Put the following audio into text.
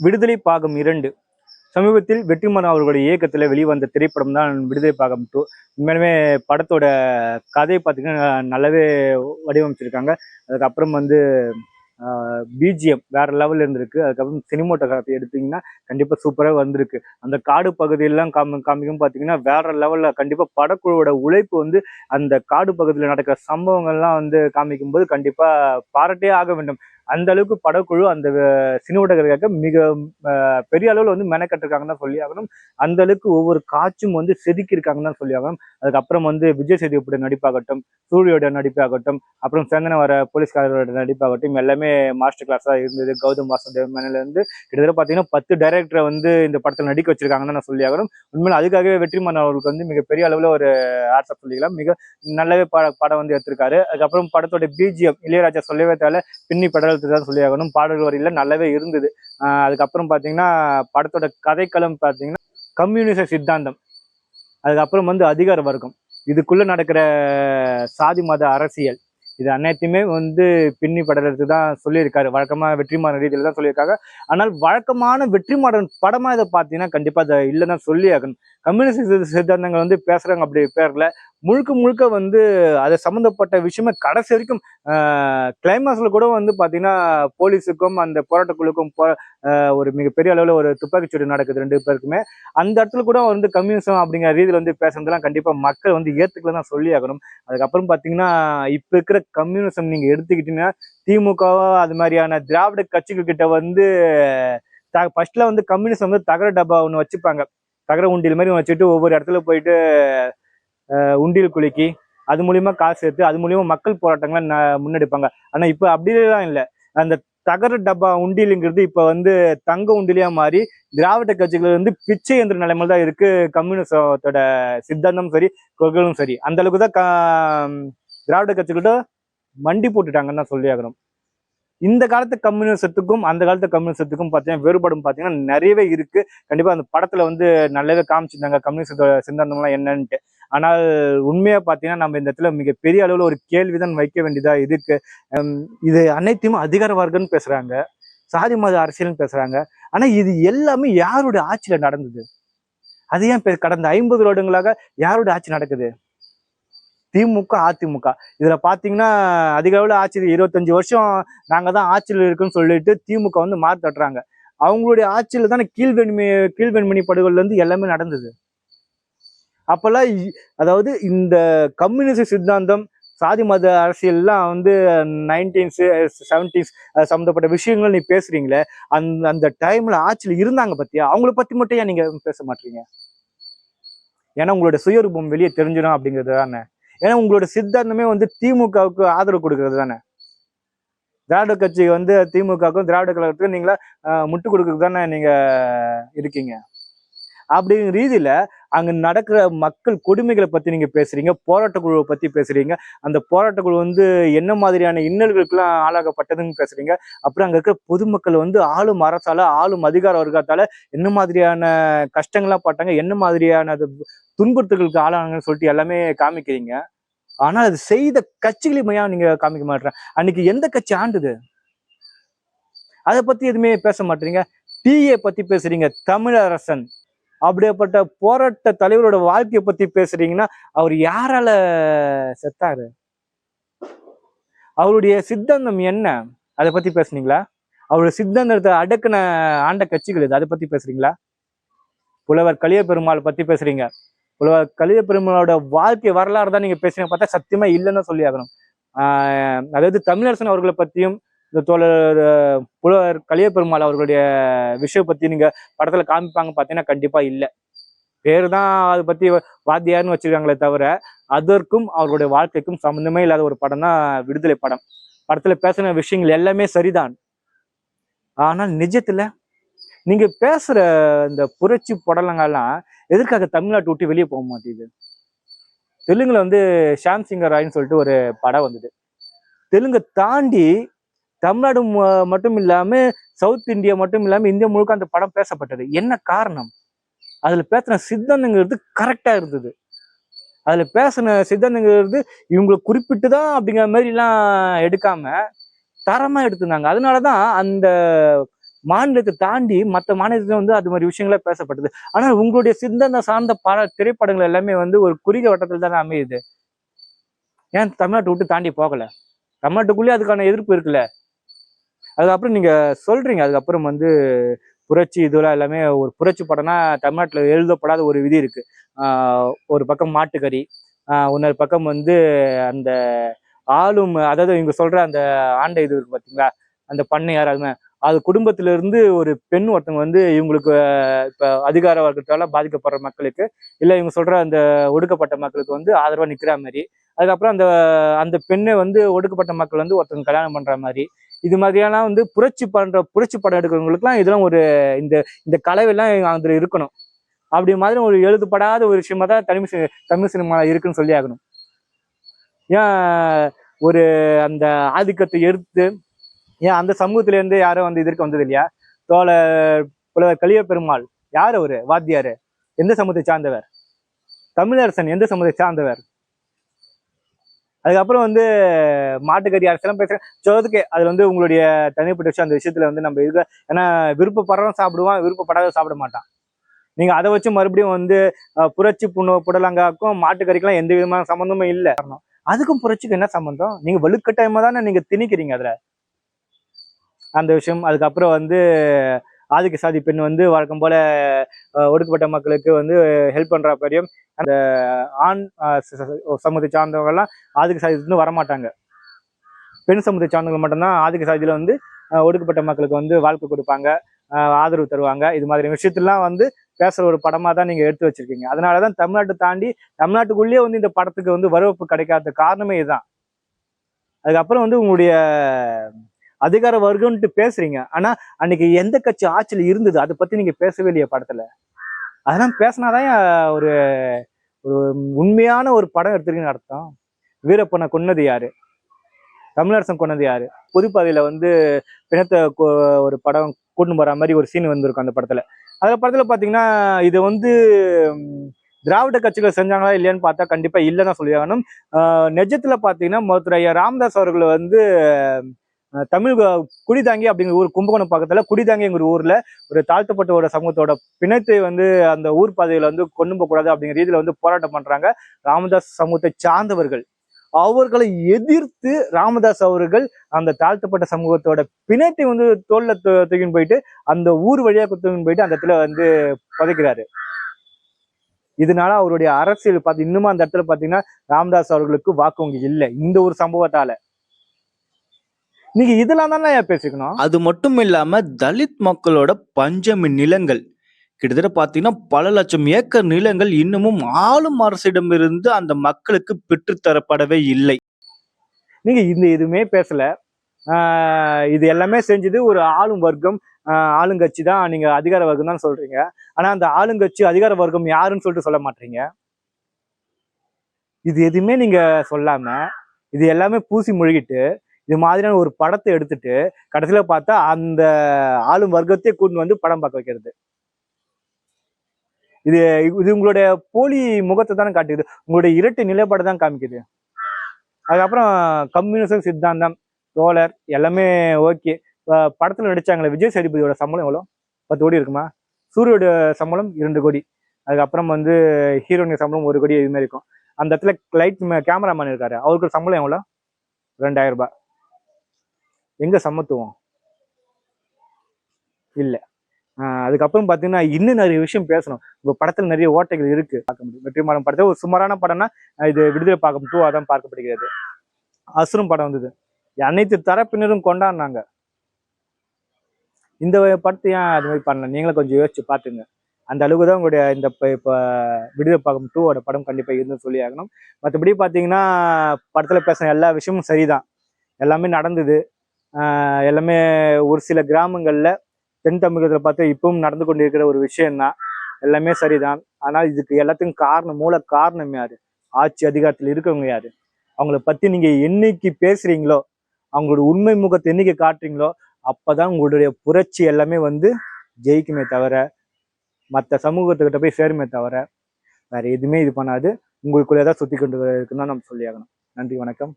விடுதலை பாகம் இரண்டு. சமீபத்தில் வெற்றிமாறன் அவர்களுடைய இயக்கத்தில் வெளிவந்த திரைப்படம் தான் விடுதலை பாகம் டூ உண்மையுமே படத்தோட கதையை பார்த்தீங்கன்னா நல்லாவே வடிவமைச்சிருக்காங்க. அதுக்கப்புறம் வந்து பிஜிஎம் வேற லெவல்ல இருந்திருக்கு. அதுக்கப்புறம் சினிமோட்டோகிராஃபி எடுத்தீங்கன்னா கண்டிப்பாக சூப்பராக வந்திருக்கு. அந்த காடு பகுதியெல்லாம் காமி காமிக்கும் பார்த்தீங்கன்னா வேற லெவலில் கண்டிப்பாக படக்குழுவோட உழைப்பு வந்து அந்த காடு பகுதியில் நடக்கிற சம்பவங்கள்லாம் வந்து காமிக்கும்போது கண்டிப்பாக பாராட்டே ஆக வேண்டும். அந்த அளவுக்கு படக்குழு அந்த சினிமோட்டோகிராஃபியாக மிக பெரிய அளவில் வந்து மெனக்கட்டிருக்காங்கன்னு தான் சொல்லி ஆகணும் அந்த அளவுக்கு ஒவ்வொரு காட்சும் வந்து செதுக்கியிருக்காங்கன்னு தான் சொல்லி ஆகணும் அதுக்கப்புறம் வந்து விஜய் சேதுபதி நடிப்பாகட்டும் சூரியோட நடிப்பாகட்டும் அப்புறம் சேர்ந்தன வர போலீஸ்காரரோட நடிப்பாகட்டும் எல்லாமே மாஸ்டர் கிளாஸாக இருந்தது. கௌதம் வாசுதேவ் மேனிலேருந்து கிட்டத்தட்ட பார்த்தீங்கன்னா பத்து டைரக்டரை வந்து இந்த படத்தில் நடிக்க வச்சிருக்காங்கன்னு நான் சொல்லி ஆகணும் உண்மையில அதுக்காகவே வெற்றிமாறன் அவர்களுக்கு வந்து மிகப்பெரிய அளவில் ஒரு ஆட்சப் சொல்லிக்கலாம். மிக நல்லாவே பட படம் வந்து எடுத்திருக்காரு. அதுக்கப்புறம் படத்தோட பிஜிஎம் இளையராஜா சொல்லவே தேவை பின்னி படலத்தை தான் சொல்லியாகணும். பாடல் வரியில நல்லாவே இருந்தது. அதுக்கப்புறம் பார்த்தீங்கன்னா படத்தோட கதைக்களம் பார்த்தீங்கன்னா கம்யூனிச சித்தாந்தம். அதுக்கப்புறம் வந்து அதிகார வர்க்கம். இதுக்குள்ள நடக்கிற சாதி மத அரசியல். இது அனைத்தையுமே வந்து பின்னி படத்துக்கு தான் சொல்லியிருக்காரு. வழக்கமா வெற்றிமாறன் ரீதியில தான் சொல்லியிருக்காங்க. ஆனால் வழக்கமான வெற்றிமாறன் படமா இதை பார்த்தீங்கன்னா கண்டிப்பா அதை இல்லைன்னா சொல்லி ஆகணும் கம்யூனிஸ்ட் சித்தாந்தங்கள் வந்து பேசுறாங்க அப்படி பேர்ல. முழுக்க முழுக்க வந்து அது சம்மந்தப்பட்ட விஷயமே கடைசி வரைக்கும் கிளைமாக்ஸில் கூட வந்து பார்த்தீங்கன்னா போலீஸுக்கும் அந்த போராட்டக்குழுக்கும் போ- ஒரு மிகப்பெரிய அளவில் ஒரு துப்பாக்கிச்சூடு நடக்குது ரெண்டு பேருக்குமே. அந்த இடத்துல கூட வந்து கம்யூனிசம் அப்படிங்கிற ரீதியில் வந்து பேசுறதுலாம் கண்டிப்பாக மக்கள் வந்து ஏற்றுக்கல தான் சொல்லி ஆகணும். அதுக்கப்புறம் பார்த்தீங்கன்னா இப்போ இருக்கிற கம்யூனிசம் நீங்கள் எடுத்துக்கிட்டீங்கன்னா திமுகவோ அது மாதிரியான திராவிட கட்சிகள் கிட்ட வந்து ஃபர்ஸ்ட்ல வந்து கம்யூனிசம் வந்து தகர டப்பா ஒன்று வச்சுப்பாங்க. தகர உண்டியல் மாதிரி வச்சுட்டு ஒவ்வொரு இடத்துல போயிட்டு உண்டியல் குலுக்கி அது மூலியமா காசு சேர்த்து அது மூலியமா மக்கள் போராட்டங்களை முன்னெடுப்பாங்க. ஆனா இப்ப அப்படிலாம் இல்லை. அந்த தகர டப்பா உண்டியலுங்கிறது இப்ப வந்து தங்க உண்டிலியா மாறி திராவிட கட்சிகள் வந்து பிச்சை என்ற நிலைமையில தான் இருக்கு. கம்யூனிசத்தோட சித்தாந்தம் சரி கொள்கைகளும் சரி. அந்த அளவுக்கு தான் திராவிட கட்சிகள்கிட்ட மண்டி போட்டுட்டாங்கன்னு தான் சொல்லி ஆகணும். இந்த காலத்து கம்யூனிசத்துக்கும் அந்த காலத்து கம்யூனிசத்துக்கும் பார்த்தீங்கன்னா வேறுபாடும் பார்த்தீங்கன்னா நிறையவே இருக்கு. கண்டிப்பாக அந்த படத்தில் வந்து நல்லாவே காமிச்சிருந்தாங்க. கம்யூனிசத்தோட சித்தாந்தம்லாம் என்னன்ட்டு. ஆனால் உண்மையாக பார்த்தீங்கன்னா நம்ம இந்த இடத்துல மிகப்பெரிய அளவில் ஒரு கேள்விதான் வைக்க வேண்டியதாக இருக்கு. இது அனைத்தையும் அதிகார வர்க்கம்னு பேசுகிறாங்க சாதி மத அரசியல்னு பேசுகிறாங்க ஆனால் இது எல்லாமே யாருடைய ஆட்சியில் நடந்தது? அது ஏன் கடந்த ஐம்பது வருடங்களாக யாருடைய ஆட்சி நடக்குது? திமுக அதிமுக. இதுல பாத்தீங்கன்னா அதிக அளவில் ஆட்சி இருபத்தஞ்சு வருஷம் நாங்க தான் ஆட்சியில் இருக்குன்னு சொல்லிட்டு திமுக வந்து மாறு தட்டுறாங்க. அவங்களுடைய ஆட்சியில தானே கீழ்வெண்மை கீழ்வெண்மணி படுகொல்ல இருந்து எல்லாமே நடந்தது. அப்பெல்லாம் இ- அதாவது இந்த கம்யூனிஸ்ட் சித்தாந்தம் சாதி மத அரசியல்லாம் வந்து நைன்டீன்ஸ் செவன்டீஸ் சம்மந்தப்பட்ட விஷயங்கள் நீ பேசுறீங்களே அந்த அந்த டைம்ல ஆட்சியில் இருந்தாங்க பத்தியா? அவங்கள பத்தி மட்டும் ஏன் நீங்க பேச மாட்டீங்க? ஏன்னா உங்களோட சுயரூபம் வெளியே தெரிஞ்சிடும் அப்படிங்கிறது தானே. ஏன்னா உங்களோட சித்தாந்தமே வந்து திமுகவுக்கு ஆதரவு கொடுக்கறது தானே? திராவிட கட்சி வந்து திமுகவுக்கும் திராவிட கழகத்துக்கும் நீங்களா முட்டு கொடுக்கறது தானே நீங்க இருக்கீங்க? அப்படிங்கிற ரீதியில அங்க நடக்கிற மக்கள் கொடுமைகளை பத்தி நீங்க பேசுறீங்க போராட்ட குழுவை பத்தி பேசுறீங்க அந்த போராட்ட குழு வந்து என்ன மாதிரியான இன்னல்களுக்கெல்லாம் ஆளாகப்பட்டதுன்னு பேசுறீங்க அப்புறம் அங்க இருக்கிற பொதுமக்கள் வந்து ஆளும் அரசால ஆளும் அதிகார வர்க்கத்தால என்ன மாதிரியான கஷ்டங்கள்லாம் பட்டாங்க என்ன மாதிரியான அது துன்புறுத்தல்களுக்கு ஆளானாங்கன்னு சொல்லிட்டு எல்லாமே காமிக்கிறீங்க. ஆனா அது செய்த கட்சிகளையும் மையம் நீங்க காமிக்க மாட்டேன் அன்னைக்கு எந்த கட்சி ஆண்டுது? அதை பத்தி எதுவுமே பேச மாட்டீங்க. டிஏ பத்தி பேசுறீங்க தமிழரசன் அப்படியேப்பட்ட போராட்ட தலைவரோட வாழ்க்கையை பத்தி பேசுறீங்கன்னா அவர் யாரால செத்தாரு? அவருடைய சித்தாந்தம் என்ன? அதை பத்தி பேசுனீங்களா? அவருடைய சித்தாந்தத்தை அடக்குன ஆண்ட கட்சிகள் இது அதை பத்தி பேசுறீங்களா? புலவர் கலிய பெருமாள் பத்தி பேசுறீங்க. புலவர் கலிய பெருமாளோட வாழ்க்கை வரலாறு தான் நீங்க பேசுறீங்க பார்த்தா சத்தியமா இல்லைன்னு சொல்லி ஆகணும் அதாவது தமிழரசன் அவர்களை பத்தியும் இந்த தோழர் புலவர் கலிய பெருமாள் அவர்களுடைய விஷயம் பத்தி நீங்க படத்துல காமிப்பாங்க பார்த்தீங்கன்னா கண்டிப்பா இல்லை. பேர் தான் அதை பத்தி வாத்தியார்னு வச்சிருக்காங்களே தவிர அதற்கும் அவர்களுடைய வாழ்க்கைக்கும் சம்மந்தமே இல்லாத ஒரு படம் தான் விடுதலை படம். படத்துல பேசின விஷயங்கள் எல்லாமே சரிதான். ஆனால் நிஜத்துல நீங்க பேசுற இந்த புரட்சி படலங்கள்லாம் எதற்காக தமிழ்நாட்டை விட்டு வெளியே போக மாட்டேங்குது? தெலுங்குல வந்து ஷாம் சிங்கர் ராயின்னு சொல்லிட்டு ஒரு படம் வந்தது. தெலுங்கை தாண்டி தமிழ்நாடு ம- மட்டும் இல்லாம சவுத் இந்தியா மட்டும் இல்லாம இந்தியா முழுக்க அந்த படம் பேசப்பட்டது. என்ன காரணம்? அதுல பேசின சித்தாந்தங்கிறது கரெக்டா இருந்தது. அதுல பேசின சித்தாந்தங்கிறது இவங்களை குறிப்பிட்டு தான் அப்படிங்கிற மாதிரி எல்லாம் எடுக்காம தரமா எடுத்திருந்தாங்க. அதனாலதான் அந்த மாநிலத்தை தாண்டி மற்ற மாநிலத்திலும் வந்து அது மாதிரி விஷயங்கள பேசப்பட்டது. ஆனால் உங்களுடைய சிந்தனை சார்ந்த பட திரைப்படங்கள் எல்லாமே வந்து ஒரு குறுகிய வட்டத்தில் தானே அமையுது. ஏன் தமிழ்நாட்டை விட்டு தாண்டி போகல? தமிழ்நாட்டுக்குள்ளேயே அதுக்கான எதிர்ப்பு இருக்குல்ல? அதுக்கப்புறம் நீங்க சொல்றீங்க. அதுக்கப்புறம் வந்து புரட்சி இதெல்லாம் எல்லாமே ஒரு புரட்சி படம்னா தமிழ்நாட்டில் எழுதப்படாத ஒரு விதி இருக்கு. ஒரு பக்கம் மாட்டுக்கறி இன்னொரு பக்கம் வந்து அந்த ஆளும் அதாவது இவங்க சொல்ற அந்த ஆண்டை இது இருக்கு பார்த்தீங்களா அந்த பண்ணையார் அதுமே அது குடும்பத்திலிருந்து ஒரு பெண் ஒருத்தவங்க வந்து இவங்களுக்கு இப்போ அதிகார வர்க்கத்தால் பாதிக்கப்படுற மக்களுக்கு இல்லை இவங்க சொல்கிற அந்த ஒடுக்கப்பட்ட மக்களுக்கு வந்து ஆதரவாக நிற்கிற மாதிரி. அதுக்கப்புறம் அந்த அந்த பெண்ணை வந்து ஒடுக்கப்பட்ட மக்கள் வந்து ஒருத்தவங்க கல்யாணம் பண்ணுற மாதிரி. இது மாதிரியான வந்து புரட்சி பண்ணுற புரட்சி படம் எடுக்கிறவங்களுக்குலாம் இதெல்லாம் ஒரு இந்த இந்த கலவையெல்லாம் அதில் இருக்கணும். அப்படி மாதிரி ஒரு எழுதப்படாத ஒரு விஷயமா தான் தமிழ் சி- தமிழ் சினிமா இருக்குன்னு சொல்லி ஆகணும். ஏன் ஒரு அந்த ஆதிக்கத்தை எடுத்து ஏன் அந்த சமூகத்துல இருந்து யாரும் வந்து இதற்கு வந்தது இல்லையா தோழர் புலவர் கலிய பெருமாள் யார் அவரு? வாத்தியார். எந்த சமூகத்தை சார்ந்தவர்? தமிழரசன் எந்த சமூகத்தை சார்ந்தவர்? அதுக்கப்புறம் வந்து மாட்டுக்கறி அரசெல்லாம் பேசுறேன் சோதுக்கு அதில் வந்து உங்களுடைய தனிப்பட்ட விஷயம் அந்த விஷயத்துல வந்து நம்ம இருக்க ஏன்னா விருப்பப்படுறவன் சாப்பிடுவான் விருப்பப்படாத சாப்பிட மாட்டான். நீங்க அதை வச்சு மறுபடியும் வந்து புரட்சி புண்ணு புடலங்காக்கும் மாட்டுக்கறிக்கெல்லாம் எந்த விதமான சம்மந்தமும் இல்லை. அதுக்கும் புரட்சிக்கு என்ன சம்மந்தம் நீங்க வலுக்கட்டாயமா தானே நீங்க திணிக்கிறீங்க அதுல? அந்த விஷயம். அதுக்கப்புறம் வந்து ஆதிக்க சாதி பெண் வந்து வழக்கம் போல ஒடுக்கப்பட்ட மக்களுக்கு வந்து ஹெல்ப் பண்ணுற பெரியும் அந்த ஆண் சமூகத்தை சார்ந்தவங்கெல்லாம் ஆதிக்க சாதியிலிருந்து வரமாட்டாங்க. பெண் சமூகத்தை சார்ந்தவங்க மட்டும்தான் ஆதிக்க சாதியில் வந்து ஒடுக்கப்பட்ட மக்களுக்கு வந்து வாழ்க்கை கொடுப்பாங்க ஆதரவு தருவாங்க. இது மாதிரி விஷயத்தெல்லாம் வந்து பேசுகிற ஒரு படமாக தான் நீங்கள் எடுத்து வச்சிருக்கீங்க. அதனாலதான் தமிழ்நாட்டை தாண்டி தமிழ்நாட்டுக்குள்ளேயே வந்து இந்த படத்துக்கு வந்து வரவேற்பு கிடைக்காத காரணமே இதுதான். அதுக்கப்புறம் வந்து உங்களுடைய அதிகார வர்க்கம்ட்டு பேசுறீங்க. ஆனா அன்னைக்கு எந்த கட்சி ஆட்சியில் இருந்தது? அதை பத்தி நீங்க பேசவே இல்லையா படத்துல. அதெல்லாம் பேசினாதான் ஒரு ஒரு உண்மையான ஒரு படம் எடுத்திருக்கீங்கன்னு அர்த்தம். வீரப்பனை கொன்னது யாரு? தமிழரசன் கொன்னது யாரு? புதுப்பாதையில வந்து பிணத்தை ஒரு படம் கூட்டு போற மாதிரி ஒரு சீன் வந்திருக்கும் அந்த படத்துல. அந்த படத்துல பாத்தீங்கன்னா இது வந்து திராவிட கட்சிகள் செஞ்சாங்களா இல்லையான்னு பார்த்தா கண்டிப்பா இல்லைன்னு சொல்லியாகணும் ஆஹ் நிஜத்துல பாத்தீங்கன்னா மருத்துவர் ஐயா ராமதாஸ் அவர்கள் வந்து தமிழ் குடிதாங்கி அப்படிங்கிற ஊர் கும்பகோணம் பக்கத்துல குடிதாங்கிங்கிற ஊர்ல ஒரு தாழ்த்தப்பட்டோட சமூகத்தோட பிணத்தை வந்து அந்த ஊர் பாதையில வந்து கொண்டு போகக்கூடாது அப்படிங்கிற ரீதியில வந்து போராட்டம் பண்றாங்க ராமதாஸ் சமூகத்தை சார்ந்தவர்கள். அவர்களை எதிர்த்து ராமதாஸ் அவர்கள் அந்த தாழ்த்தப்பட்ட சமூகத்தோட பிணத்தை வந்து தோல்ல தூக்கின்னு போயிட்டு அந்த ஊர் வழியா தூக்கின்னு போயிட்டு அந்த இடத்துல வந்து புதைக்கிறாரு. இதனால அவருடைய அரசியல் பார்த்து இன்னுமா அந்த இடத்துல பாத்தீங்கன்னா ராமதாஸ் அவர்களுக்கு வாக்குவங்க இல்லை. இந்த ஒரு சம்பவத்தால. நீங்க இதெல்லாம் தானே பேசிக்கணும்? அது மட்டும் இல்லாம தலித் மக்களோட பஞ்சமி நிலங்கள். கிட்டத்தட்ட பாத்தீங்கன்னா பல லட்சம் ஏக்கர் நிலங்கள் இன்னமும் ஆளும் அரசிடமிருந்து அந்த மக்களுக்கு பெற்றுத்தரப்படவே இல்லை. நீங்க இந்த எதுவுமே பேசல. இது எல்லாமே செஞ்சது ஒரு ஆளும் வர்க்கம் ஆளுங்கட்சி தான். நீங்க அதிகார வர்க்கம் தான் சொல்றீங்க. ஆனா அந்த ஆளுங்கட்சி அதிகார வர்க்கம் யாருன்னு சொல்லிட்டு சொல்ல மாட்டீங்க? இது எதுவுமே நீங்க சொல்லாம இது எல்லாமே பூசி முழுகிட்டு இது மாதிரியான ஒரு படத்தை எடுத்துட்டு கடைசியில பார்த்தா அந்த ஆளும் வர்க்கத்தையே கூட்டு வந்து படம் பார்க்க வைக்கிறது. இது இது உங்களுடைய போலி முகத்தை தானே காட்டுது. உங்களுடைய இரட்டை நிலைப்பாடு தான் காமிக்குது. அதுக்கப்புறம் கம்யூனிசம் சித்தாந்தம் தோழர் எல்லாமே ஓகே. படத்தில் நடித்தாங்களே விஜய் சேதுபதியோட சம்பளம் எவ்வளோ? பத்து கோடி இருக்குமா? சூரியோட சம்பளம் இரண்டு கோடி. அதுக்கப்புறம் வந்து ஹீரோயின் சம்பளம் ஒரு கோடி இது மாதிரி இருக்கும். அந்த இடத்துல லைட் கேமராமேன் இருக்காரு. அவருக்கு சம்பளம் எவ்வளோ? ரெண்டாயிரம் ரூபாய். எங்க சமத்துவம்? இல்ல. ஆஹ் அதுக்கப்புறம் பாத்தீங்கன்னா இன்னும் நிறைய விஷயம் பேசணும். இப்போ படத்துல நிறைய ஓட்டைகள் இருக்கு. பார்க்க முடியும். வெற்றிமாறன் படத்தை ஒரு சுமாரான படம்னா இது விடுதலை பார்க்க டூ தான் பார்க்கப்படுகிறது. அசுரம் படம் வந்தது. அனைத்து தரப்பினரும் கொண்டாடினாங்க. இந்த படத்தை ஏன் அது மாதிரி பண்ணல? நீங்களும் கொஞ்சம் யோசிச்சு பாத்துங்க. அந்த அளவுக்கு தான் உங்களுடைய இந்த இப்போ இப்போ விடுதலை பார்க்கும் டூவோட படம் கண்டிப்பாக இருந்து சொல்லி ஆகணும். மற்றபடி பார்த்தீங்கன்னா படத்துல பேசின எல்லா விஷயமும் சரிதான். எல்லாமே நடந்தது. எல்லாமே ஒரு சில கிராமங்களில் தென் தமிழகத்தில் பார்த்து இப்பவும் நடந்து கொண்டிருக்கிற ஒரு விஷயம்தான். எல்லாமே சரிதான். ஆனால் இதுக்கு எல்லாத்துக்கும் காரணம் மூல காரணம் யாரு? ஆட்சி அதிகாரத்தில் இருக்கவங்க யாரு? அவங்கள பற்றி நீங்கள் என்னைக்கு பேசுகிறீங்களோ அவங்களோட உண்மை முகத்தை என்னைக்கு காட்டுறீங்களோ அப்பதான் உங்களுடைய புரட்சி எல்லாமே வந்து ஜெயிக்குமே தவிர மற்ற சமூகத்துக்கிட்ட போய் சேருமே தவிர வேற எதுவுமே இது பண்ணாது. உங்களுக்குள்ளே தான் சுற்றி கொண்டு இருக்குன்னு நம்ம சொல்லியாகணும். நன்றி வணக்கம்.